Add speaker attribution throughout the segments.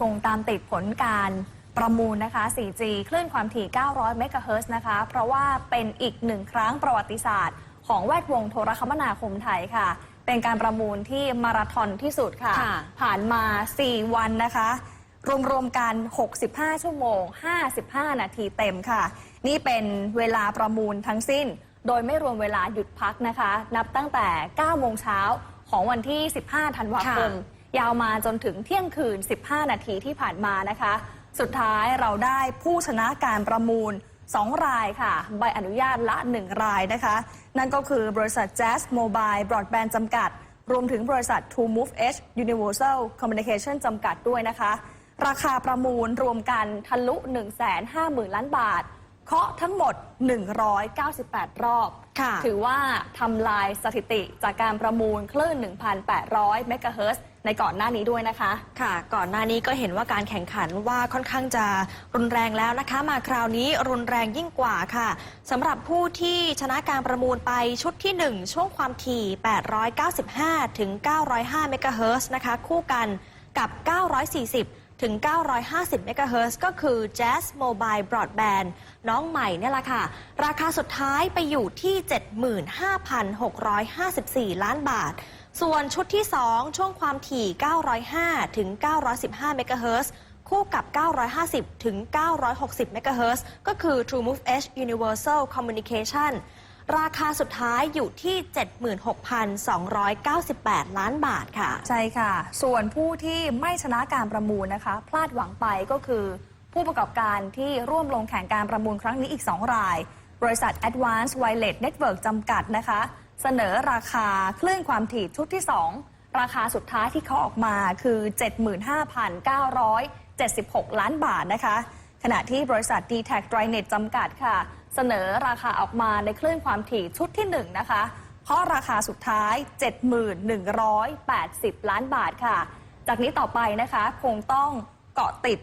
Speaker 1: คงตามติดผลการประมูลนะคะ 4G คลื่นความถี่ 900 เมกะเฮิรตซ์นะคะ เพราะว่าเป็นอีกหนึ่งครั้งประวัติศาสตร์ ของแวดวงโทรคมนาคมไทยค่ะ เป็นการประมูลที่มาราธอนที่สุดค่ะ
Speaker 2: ค่ะ
Speaker 1: ผ่านมา 4 วันนะคะ รวมๆกัน 65 ชั่วโมง 55 นาทีเต็มค่ะ นี่เป็นเวลาประมูลทั้งสิ้น โดยไม่รวมเวลาหยุดพักนะคะ นับตั้งแต่ 9 โมงเช้าของวันที่ 15 ธันวาคม ยาวมาจนถึงเที่ยงคืน 15 นาทีที่ผ่านมานะคะ สุดท้ายเราได้ผู้ชนะการประมูล 2 รายค่ะ ใบอนุญาตละ 1 รายนะคะ นั่นก็คือบริษัท Jazz Mobile Broadband จำกัด รวมถึงบริษัท True Move Edge Universal Communication จำกัดด้วยนะคะ ราคาประมูลรวมกันทะลุ 150,000 ล้านบาทเคาะทั้งหมด 198 รอบ
Speaker 2: ค่ะ
Speaker 1: ถือว่าทำลายสถิติจากการประมูลคลื่น 1,800 เมกะเฮิรตซ์ ในก่อนหน้านี้ด้วยนะคะ
Speaker 2: ค่ะ ก่อนหน้านี้ก็เห็นว่าการแข่งขันว่าค่อนข้างจะรุนแรงแล้วนะคะ มาคราวนี้รุนแรงยิ่งกว่าค่ะสำหรับผู้ที่ชนะการประมูลไปชุดที่ 1 ช่วงความถี่ 895 ถึง 905 เมกะเฮิร์นะคะ คู่กันกับ 940 ถึง 950 เมกะเฮิร์ก็คือ Jazz Mobile Broadband น้องใหม่เนี่ยแหละค่ะ ราคาสุดท้ายไปอยู่ที่ 75,654 ล้านบาท ส่วนชุดที่ 2 ช่วงความถี่ 905 ถึง 915 เมกะเฮิรตซ์คู่กับ 950 ถึง 960 เมกะเฮิรตซ์ก็คือ True Move Edge Universal Communication ราคาสุดท้ายอยู่ที่ 76,298 ล้านบาทค่ะ
Speaker 1: ใช่ค่ะ ส่วนผู้ที่ไม่ชนะการประมูลนะคะ พลาดหวังไปก็คือผู้ประกอบการที่ร่วมลงแข่งการประมูลครั้งนี้อีก 2 ราย บริษัท Advanced Wireless Network จำกัดนะคะ เสนอราคาคลื่นความถี่ชุดที่ 2 ราคาสุดท้ายที่เขาออกมาคือ 75,976 ล้านบาทนะคะ ขณะที่บริษัท d t แท d r i n e t จำกัดค่ะ เสนอราคาออกมาในคลื่นความถี่ชุดที่ 1 นะคะ เพราะราคาสุดท้าย 71,180 ล้านบาทค่ะ จากนี้ต่อไปนะคะคงต้องเกาะติด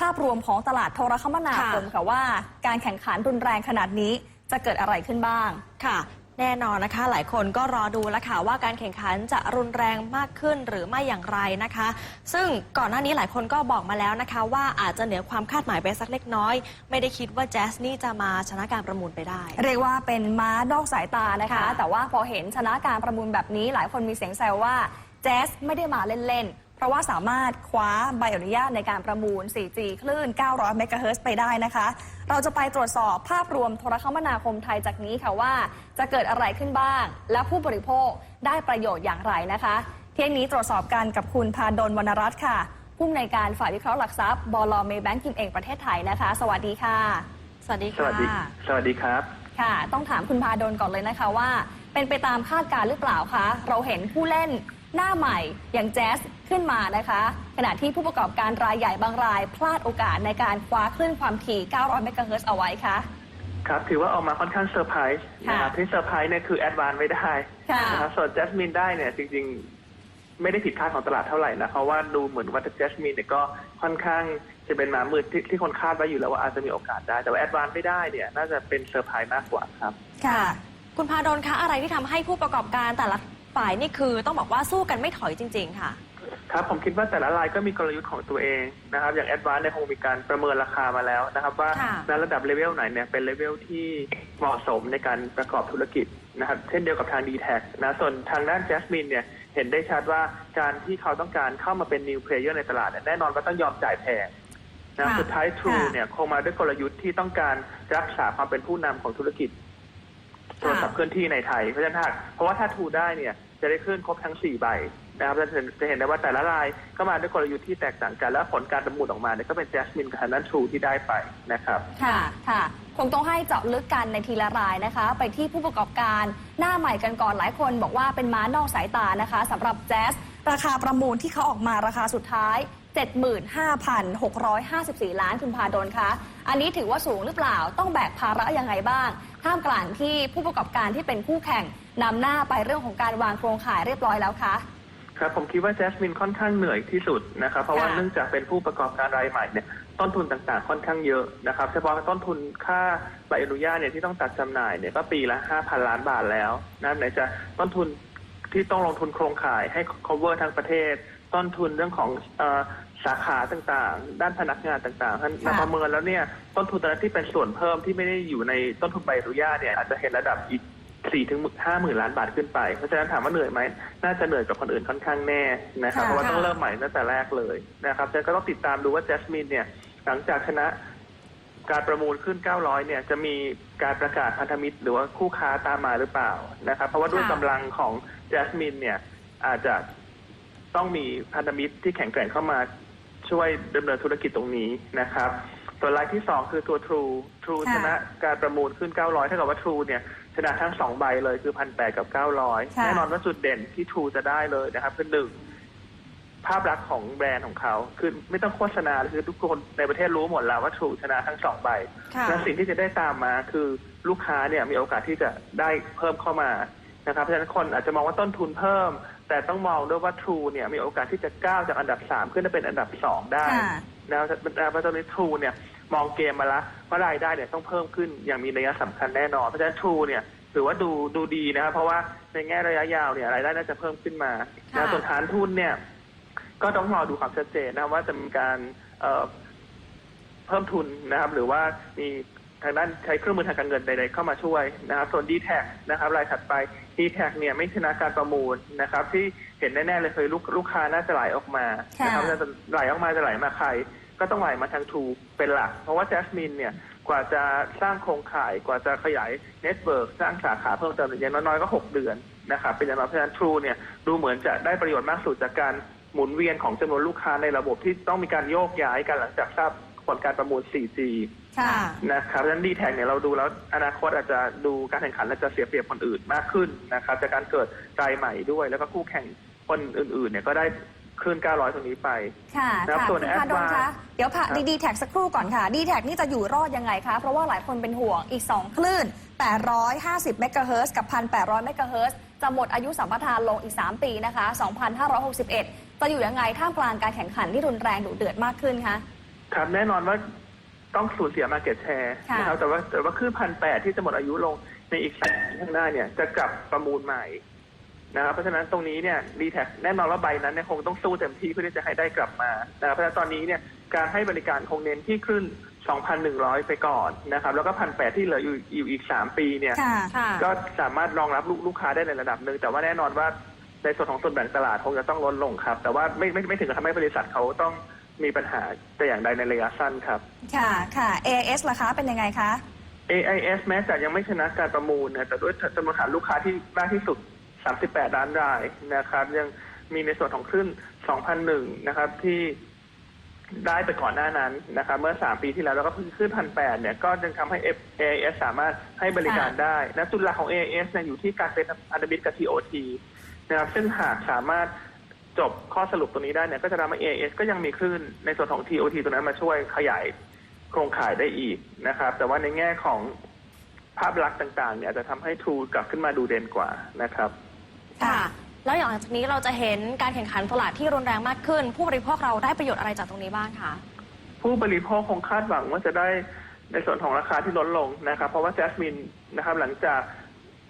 Speaker 1: ภาพรวมของตลาดโทรคมนาคมค่ะว่า การแข่งขันรุนแรงขนาดนี้จะเกิดอะไรขึ้นบ้าง
Speaker 2: ค่ะ แน่นอนนะคะ หลายคนก็รอดูแล้วค่ะว่าการแข่งขันจะรุนแรงมากขึ้นหรือไม่อย่างไรนะคะ ซึ่งก่อนหน้านี้หลายคนก็บอกมาแล้วนะคะ ว่าอาจจะเหนือความคาดหมายไปสักเล็กน้อย ไม่ได้คิดว่าแจสนี่จะมาชนะการประมูลไปได้
Speaker 1: เรียกว่าเป็นม้านอกสายตานะคะ
Speaker 2: ค่ะ
Speaker 1: แต่ว่าพอเห็นชนะการประมูลแบบนี้ หลายคนมีเสียงแซวว่าแจสไม่ได้มาเล่นๆ เพราะว่าสามารถคว้าใบอนุญาตในการประมูล 4G คลื่น 900 เมกะเฮิรตซ์ไปได้นะคะ เราจะไปตรวจสอบภาพรวมโทรคมนาคมไทยจากนี้ค่ะว่า จะเกิดอะไรขึ้นบ้าง และผู้บริโภคได้ประโยชน์อย่างไรนะคะ เที่ยงนี้ตรวจสอบกันกับคุณพาดลวรรณรัตน์ค่ะผู้อำนวยการฝ่ายวิเคราะห์หลักทรัพย์บลเมย์แบงก์กิมเองประเทศไทยนะคะ สวัสดีค่ะ
Speaker 2: สวัสดี
Speaker 3: ส
Speaker 2: ค่ะ
Speaker 3: วัสดี สวัสดีครับ
Speaker 1: ค่ะ ต้องถามคุณพาดลก่อนเลยนะคะว่า เป็นไปตามคาดการณ์หรือเปล่าคะ เราเห็นผู้เล่น หน้าใหม่อย่างแจ๊สขึ้นมานะคะ ขณะที่ผู้ประกอบการรายใหญ่บางราย พลาดโอกาสในการคว้าคลื่นความถี่ 900 เมกะเฮิรตซ์เอาไว้คะ
Speaker 3: ครับ ถือว่าออกมาค่อนข้างเซอร์ไพรส์
Speaker 1: ค่ะ
Speaker 3: นะครับที่เซอร์ไพรส์เนี่ยคือแอดวานไม่ได้
Speaker 1: ค่ะ
Speaker 3: นะครับส่วนจัสมินได้เนี่ยจริงๆ ไม่ได้ผิดคาดของตลาดเท่าไหร่นะเพราะว่าดูเหมือนว่าจัสมินเนี่ยก็ค่อนข้างจะเป็นหมามืดที่ที่คนคาดไว้อยู่แล้วว่าอาจจะมีโอกาสได้ แต่ว่าแอดวานไม่ได้เนี่ยน่าจะเป็นเซอร์ไพรส์มากกว่าครับ
Speaker 1: ค่ะ
Speaker 2: คุณพาดลคะอะไรที่ทำให้ผู้ประกอบการแต่ละ ฝ่ายนี่คือต้องบอกว่าสู้กันไม่ถอยจริง ๆ ค่ะ
Speaker 3: ครับผมคิดว่าแต่ละรายก็มีกลยุทธ์ของตัวเองนะครับ อย่างแอดวานเนี่ยคงมีการประเมินราคามาแล้วนะครับ ว่า
Speaker 2: ค่ะ
Speaker 3: ในระดับเลเวลไหนเนี่ยเป็นเลเวลที่เหมาะสมในการประกอบธุรกิจนะครับ เช่นเดียวกับทาง d t แทนะส่วนทางด้าน Jasmine เนี่ยเห็นได้ชัดว่าการที่เขาต้องการเข้ามาเป็น new player ในตลาดเนี่ยแน่นอนว่าต้องยอมจ่ายแพงนะ
Speaker 2: ค่ะ
Speaker 3: สุดท้าย True
Speaker 1: ค่ะ
Speaker 3: เนี่ยคงมาด้วยกลยุทธ์ที่ต้องการรักษาความเป็นผู้นำของธุรกิจ โทรศัพท์เคลื่อนที่ในไทยเพราะฉะนั้นถ้าเพราะว่าถ้าทูได้เนี่ยจะได้คลื่นครบทั้ง 4 ใบนะครับจะเห็นจะเห็นได้ว่าแต่ละรายก็มาด้วยกลยุทธ์ที่แตกต่างกันและผลการประมูลออกมาเนี่ยก็เป็นแจสมินกับทางด้านทรูที่ได้ไปนะครับ
Speaker 1: ค่ะค่ะคงต้องให้เจาะลึกกันในทีละรายนะคะ ไปที่ผู้ประกอบการหน้าใหม่กันก่อนหลายคนบอกว่าเป็นม้านอกสายตานะคะสำหรับแจ๊สราคาประมูลที่เขาออกมาราคาสุดท้าย 75,654 ล้านคุณพาดลคะ อันนี้ถือว่าสูงหรือเปล่าต้องแบกภาระยังไงบ้าง ท่ามกลางที่ผู้ประกอบการที่เป็นคู่แข่งนำหน้าไปเรื่องของการวางโครงข่ายเรียบร้อยแล้วคะ
Speaker 3: ครับผมคิดว่าแจสมินค่อนข้างเหนื่อยที่สุดนะครับเพราะว่า
Speaker 1: ค่ะ
Speaker 3: เนื่องจากเป็นผู้ประกอบการรายใหม่เนี่ยต้นทุนต่างๆค่อนข้างเยอะนะครับเฉพาะต้นทุนค่าใบอนุญาตเนี่ยที่ต้องตัดจำหน่ายเนี่ยก็ปีละ 5,000 ล้านบาทแล้วนะไหนจะต้นทุนที่ต้องลงทุนโครงข่ายให้ cover ทั้งประเทศ ต้นทุนเรื่องของเออสาขาต่างๆ ด้านพนักงานต่างๆท่าน
Speaker 1: ค่ะ
Speaker 3: นำประเมินแล้วเนี่ยต้นทุนตอนนั้นที่เป็นส่วนเพิ่มที่ไม่ได้อยู่ในต้นทุนใบอนุญาตเนี่ยอาจจะเห็นระดับอีกสี่ถึงห้าหมื่นล้านบาทขึ้นไปเพราะฉะนั้นถามว่าเหนื่อยไหมน่าจะเหนื่อยกว่าคนอื่นค่อนข้างแน่นะครับ
Speaker 1: ค่ะ
Speaker 3: เพราะว่าต้อง
Speaker 2: ค่ะ
Speaker 3: เริ่มใหม่ตั้งแต่แรกเลยนะครับฉะนั้นก็ต้องติดตามดูว่าแจสมินเนี่ยหลังจากชนะ การประมูลขึ้น 900 เนี่ย จะมีการประกาศพันธมิตร หรือว่าคู่ค้าตามมาหรือเปล่านะครับ เพราะว่าด้วย
Speaker 2: ค่ะ
Speaker 3: กำลังของ Jasmine เนี่ย อาจจะ ต้องมีพันธมิตรที่แข็งแกร่งเข้ามาช่วยดำเนินธุรกิจตรงนี้นะครับส่วนรายที่สองคือตัว True True
Speaker 1: ค่ะ
Speaker 3: ชนะการประมูลขึ้น 900เท่ากับว่า True เนี่ยชนะทั้งสองใบเลยคือ 1,800 กับ 900
Speaker 1: ค่ะ
Speaker 3: แน่นอนว่าจุดเด่นที่ True จะได้เลยนะครับคือหนึ่งภาพลักษณ์ของแบรนด์ของเขา คือไม่ต้องโฆษณาเลยคือทุกคนในประเทศรู้หมดแล้วว่า True ชนะทั้งสองใบ
Speaker 2: ค่ะ
Speaker 3: และสิ่งที่จะได้ตามมาคือลูกค้าเนี่ยมีโอกาสที่จะได้เพิ่มเข้ามานะครับเพราะฉะนั้นคนอาจจะมองว่าต้นทุนเพิ่ม แต่ต้องมองด้วยว่า True เนี่ยมีโอกาสที่จะก้าวจากอันดับ 3 ขึ้นมาเป็นอันดับ 2 ได้
Speaker 1: ค่ะ
Speaker 3: แล้วเพราะตอนนี้ True เนี่ยมองเกมมาแล้วว่ารายได้เนี่ยต้องเพิ่มขึ้นอย่างมีนัยสำคัญแน่นอน เพราะฉะนั้น True เนี่ยถือว่าดูดูดีนะครับ เพราะว่าในแง่ระยะยาวเนี่ยรายได้น่าจะเพิ่มขึ้นมาแล้วส่วนฐานทุนเนี่ย ก็ต้องรอดูความชัดเจนนะครับว่าจะมีการเอ่อเพิ่มทุนนะครับ หรือว่ามี ทางด้านใช้เครื่องมือทางการเงินใดๆเข้ามาช่วยนะครับส่วน d t แทนะครับรายถัดไป d t แทเนี่ยไม่ชนะการประมูลนะครับ ที่เห็นแน่ๆเลยคือลูกลูกค้าน่าจะไหลออกมานะครับ
Speaker 1: ค่ะ
Speaker 3: จะไหลออกมาจะไหลมาใคร ก็ต้องไหลมาทางทูเป็นหลัก เพราะว่า Jasmine เนี่ยกว่าจะสร้างโครงข่ายกว่าจะขยายเน็ตเวิร์กสร้างสาขาเพิ่มเติมอย่างน้อยๆก็ 6 เดือนนะครับเป็นอย่างน้อยเพราะฉะนั้น True เนี่ยดูเหมือนจะได้ประโยชน์มากสุดจากการหมุนเวียนของจำนวนลูกค้าในระบบที่ต้องมีการโยกย้ายกันหลังจากทราบ ผลการประมูล 4G
Speaker 1: ค่ะ
Speaker 3: นะครับเพราะฉะนั้นดีแท็เนี่ยเราดูแล้วอนาคตอาจจะดูการแข่งขันและจะเสียเปรียบคนอื่นมากขึ้นนะครับจากการเกิดรายใหม่ด้วย แล้วก็คู่แข่งคนอื่นๆเนี่ยก็ได้ขึ้น900 ตรงนี้ไป
Speaker 1: ค่ะ
Speaker 3: ครับ
Speaker 1: ค่ะ
Speaker 3: ส่วน
Speaker 1: คุณพาดล
Speaker 3: Advance
Speaker 1: คะ เดี๋ยวค่ะ
Speaker 3: ครับ
Speaker 1: ดีดีแท็กสักครู่ก่อนค่ะดีแท็กนี่จะอยู่รอดยังไงคะ เพราะว่าหลายคนเป็นห่วงอีก 2 คลื่น 850 เมกะเฮิรตซ์กับ 1,800 เมกะเฮิรตซ์จะหมดอายุสัมปทานลงอีก 3 ปีนะคะ 2,561 จะอยู่ยังไงท่ามกลางการแข่งขันที่รุนแรงดุเดือดมากขึ้นคะ
Speaker 3: ครับแน่นอนว่าต้องสูญเสียมาเก็ตแชร์
Speaker 1: ค่ะ
Speaker 3: นะครับแต่ว่าแต่ว่าขึ้นพันแปดที่จะหมดอายุลงในอีกสปีข้างหน้าเนี่ยจะกลับประมูลใหม่นะครับเพราะฉะนั้นตรงนี้เนี่ยดีแท็แน่นอนว่าใบนั้นเนี่ยคงต้องสู้เต็มที่เพื่อที่จะให้ได้กลับมานะครับเพราะฉะนั้นตอนนี้เนี่ยการให้บริการคงเน้นที่คลื่น 2,100 ไปก่อนนะครับแล้วก็พันแปดที่เหลืออยู่อยู่อีก 3 ปีเนี่ย
Speaker 1: ค่ะ
Speaker 2: ค่ะ
Speaker 3: ก็สามารถรองรับลูกลูกค้าได้ในระดับหนึ่งแต่ว่าแน่นอนว่าในส่วนของส่วนแบ่งตลาดคงจะต้องลดลงครับ แต่ว่าไม่ไม่ไม่ถึงกับทำให้บริษัทเขาต้อง มีปัญหาแต่อย่างใดในระยะสั้นครับ
Speaker 1: ค่ะค่ะ AS ล่ะคะเป็นยังไงคะ
Speaker 3: AIS แม้จะยังไม่ชนะการประมูลเนี่ยแต่ด้วยจำนวนฐานลูกค้าที่มากที่สุด 38 ล้านรายนะครับ ยังมีในส่วนของคลื่น 2001 นะครับที่ได้ไปก่อนหน้านั้นนะครับ เมื่อ 3 ปีที่แล้วแล้วก็เพิ่งขึ้นพันแปดเนี่ย ก็จึงทำให้ AIS สามารถให้บริการได้และจุดหลักของ AIS เนี่ยอยู่ที่การเป็นพันธมิตรกับ TOT นะครับซึ่งหากสามารถ จบข้อสรุปตรงนี้ได้เนี่ยก็จะทำให้ AIS ก็ยังมีคลื่นในส่วนของ TOT ตรงนั้นมาช่วยขยายโครงข่ายได้อีกนะครับ แต่ว่าในแง่ของภาพลักษณ์ต่างๆ เนี่ยอาจจะทำให้ทูกลับขึ้นมาดูเด่นกว่านะครับ
Speaker 2: ค่ะ แล้วอย่างหลังจากนี้เราจะเห็นการแข่งขันตลาดที่รุนแรงมากขึ้น ผู้บริโภคเราได้ประโยชน์อะไรจากตรงนี้บ้างคะ
Speaker 3: ผู้บริโภคคงคาดหวังว่าจะได้ในส่วนของราคาที่ลดลงนะครับ เพราะว่าแจสมินนะครับหลังจาก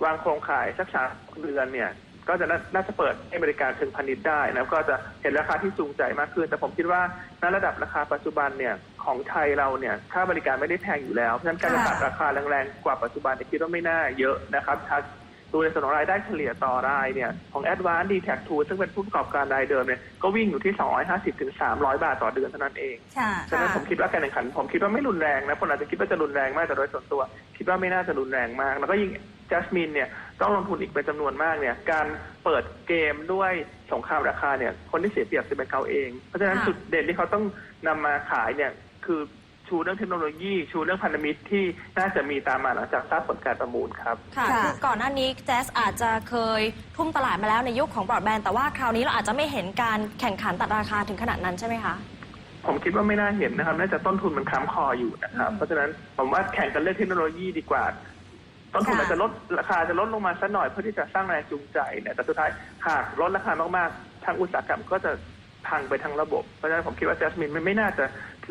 Speaker 3: วางโครงข่ายสักสามเดือนเนี่ย ก็จะน่าน่าจะเปิดให้บริการเชิงพาณิชย์ได้นะก็จะเห็นราคาที่จูงใจมากขึ้น แต่ผมคิดว่าณระดับราคาปัจจุบันเนี่ยของไทยเราเนี่ยค่าบริการไม่ได้แพงอยู่แล้วเพราะฉะนั้นการจะตัดราคาแรงๆกว่าปัจจุบันเนี่ยคิดว่าไม่น่าเยอะนะครับถ้าดูในส่วนของรายได้เฉลี่ยต่อรายเนี่ยของ a d v a n c e d t a c 2ซึ่งเป็นผู้ประกอบการรายเดิมเนี่ยก็วิ่งอยู่ที่ 250ถึง300 บาทต่อเดือนเท่านั้นเอง
Speaker 1: ค่ะ
Speaker 3: ฉะนั้นผมคิดว่าการแข่งขัน ผมคิดว่าไม่รุนแรงนะคนอาจจะคิดว่าจะรุนแรงมากแต่โดยส่วนตัว คิดว่าไม่น่าจะรุนแรงมาก แล้วก็ยิ่งจัสมินเนี่ย ต้องลงทุนอีกเป็นจำนวนมากเนี่ย การเปิดเกมด้วยสงครามราคาเนี่ย คนที่เสียเปรียบจะเป็นเขาเอง เพราะฉะนั้น
Speaker 2: ค่ะ
Speaker 3: จุดเด่นที่เขาต้องนำมาขายเนี่ย คือชูเรื่องเทคโนโลยี ชูเรื่องพันธมิตรที่น่าจะมีตามมาหลังจากทราบผลการประมูลครับ
Speaker 2: ค่ะ
Speaker 1: ค่ะ
Speaker 2: คือก่อนหน้านี้แจ๊สอาจจะเคยทุ่มตลาดมาแล้วในยุคของบรอดแบนด์แต่ว่าคราวนี้เราอาจจะไม่เห็นการแข่งขันตัดราคาถึงขนาดนั้นใช่ไหมคะ
Speaker 3: ผมคิดว่าไม่น่าเห็นนะครับ น่าจะต้นทุนมันค้ำคออยู่นะครับ
Speaker 2: อืม
Speaker 3: เพราะฉะนั้นผมว่าแข่งกันเรื่องเทคโนโลยีดีกว่า ต้นทุน
Speaker 1: ค่ะ
Speaker 3: อาจจะลดราคาจะลดลงมาสักหน่อยเพื่อที่จะสร้างแรงจูงใจเนี่ยแต่สุดท้ายหากลดราคามากๆทางอุตสาหกรรมก็จะพังไปทั้งระบบ เพราะฉะนั้นผมคิดว่า Jasmine มันไม่น่าจะ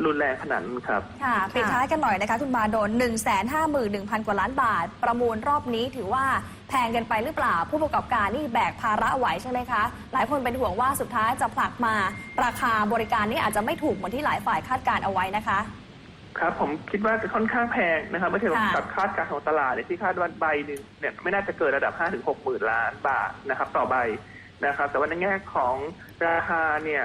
Speaker 3: รุนแรงขนาดนั้นครับ
Speaker 1: ค่ะปิดท้ายกันหน่อยนะคะ คุณบาโดน 1 5 1 0 0 0 กว่าล้านบาท ประมูลรอบนี้ถือว่าแพงเกินไปหรือเปล่า ผู้ประกอบการนี่แบกภาระไหวใช่ไหมคะ หลายคนเป็นห่วงว่าสุดท้ายจะผลักมา ราคาบริการนี่อาจจะไม่ถูกเหมือนที่หลายฝ่ายคาดการเอาไว้นะคะ
Speaker 3: ครับผมคิดว่าจะค่อนข้างแพงนะครับไม่ใช่
Speaker 1: ค่ะ
Speaker 3: กับคาดการณ์ของตลาดเนี่ยที่คาดว่าใบหนึ่งเนี่ยไม่น่าจะเกินระดับ5ถึง6หมื่นล้านบาทนะครับ ต่อใบนะครับ แต่ว่าในแง่ของราคาเนี่ย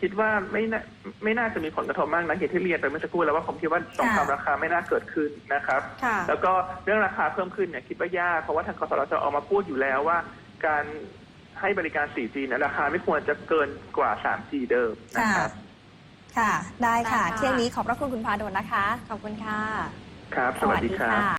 Speaker 3: คิดว่าไม่น่าไม่น่าจะมีผลกระทบมากนะอย่างที่เรียนไปเมื่อสักครู่แล้วว่าผมคิดว่าสงครามราคาไม่น่าเกิดขึ้นนะครับ
Speaker 2: ค่ะ
Speaker 3: แล้วก็เรื่องราคาเพิ่มขึ้นเนี่ยคิดว่ายากเพราะว่าทางกสทชออกมาพูดอยู่แล้วว่า การให้บริการ 4G เนี่ยราคาไม่ควรจะเกินกว่า 3G เดิมนะครับ
Speaker 1: ค่ะ ได้ค่ะ
Speaker 2: ได้ค่ะ
Speaker 1: เที่ยงนี้ขอบพระคุณคุณพาโดนนะคะ
Speaker 2: ขอบคุณค่ะ
Speaker 3: ครับ สวัสดีครับ
Speaker 1: ค่ะ